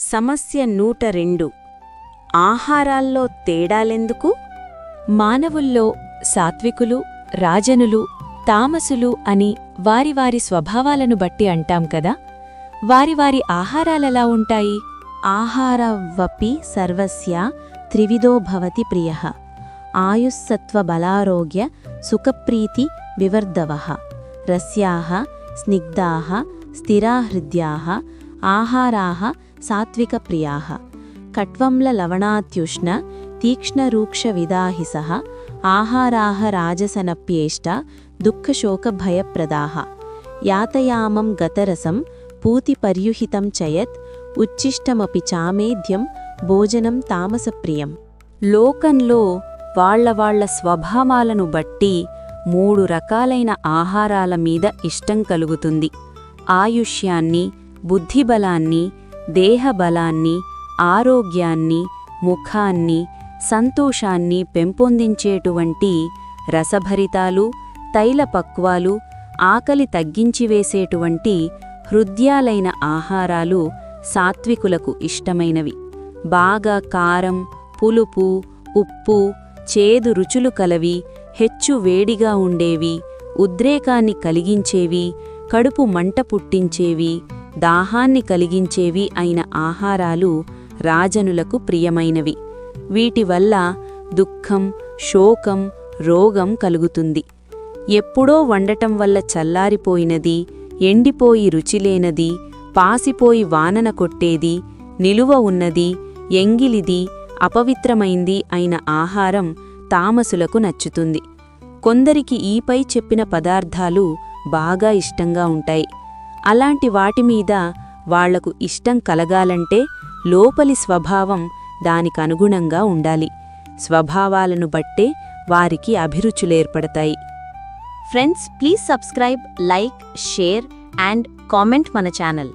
సమస్య నూట రెండు. ఆహారాల్లో తేడాలెందుకు? మానవుల్లో సాత్వికులు రాజనులు తామసులు అని వారి వారి స్వభావాలను బట్టి అంటాం కదా? వారి వారి ఆహారాలెలా ఉంటాయి? ఆహారవపి సర్వస్య త్రివిధో భవతి ప్రియ. ఆయుస్సత్వబలారోగ్య సుఖప్రీతి వివర్ధవ. రస్యాః స్నిగ్ధాః స్థిరాహృద్యాः ఆహారాः సాత్వికప్రియాः. విదాహి తీక్ష్ణరూక్షవిదాహిసः ఆహారాः రాజసనప్యేష్ట దుఃఖశోకభయప్రదాः. యాతయామం గతరసం పూతిపర్యుహితం చయత్ ఉచ్ఛిష్టమపి చామేధ్యం భోజనం తామసప్రియం. లోకంలో వాళ్ళ వాళ్ళ స్వభావాలను బట్టి మూడు రకాలైన ఆహారాల మీద ఇష్టం కలుగుతుంది. ఆయుష్యాన్ని బుద్ధిబలాన్ని దేహబలాన్ని ఆరోగ్యాన్ని ముఖాన్ని సంతోషాన్ని పెంపొందించేటువంటి రసభరితాలు తైలపక్వాలు ఆకలి తగ్గించివేసేటువంటి హృద్యాలైన ఆహారాలు సాత్వికులకు ఇష్టమైనవి. బాగా కారం పులుపు ఉప్పు చేదు రుచులు కలవి హెచ్చు వేడిగా ఉండేవి ఉద్రేకాన్ని కలిగించేవి కడుపు మంట పుట్టించేవి దాహాన్ని కలిగించేవి అయిన ఆహారాలు రాజనులకు ప్రియమైనవి. వీటి వల్ల దుఃఖం శోకం రోగం కలుగుతుంది. ఎప్పుడో వండటం వల్ల చల్లారిపోయినది ఎండిపోయి రుచిలేనది పాసిపోయి వానన కొట్టేది నిలువ ఉన్నది ఎంగిలిది అపవిత్రమైంది అయిన ఆహారం తామసులకు నచ్చుతుంది. కొందరికి ఈపై చెప్పిన పదార్థాలు బాగా ఇష్టంగా ఉంటాయి. అలాంటి వాటిమీద వాళ్ళకు ఇష్టం కలగాలంటే లోపలి స్వభావం దానికనుగుణంగా ఉండాలి. స్వభావాలను బట్టే వారికి అభిరుచులేర్పడతాయి. Friends please subscribe like share and comment మన ఛానల్.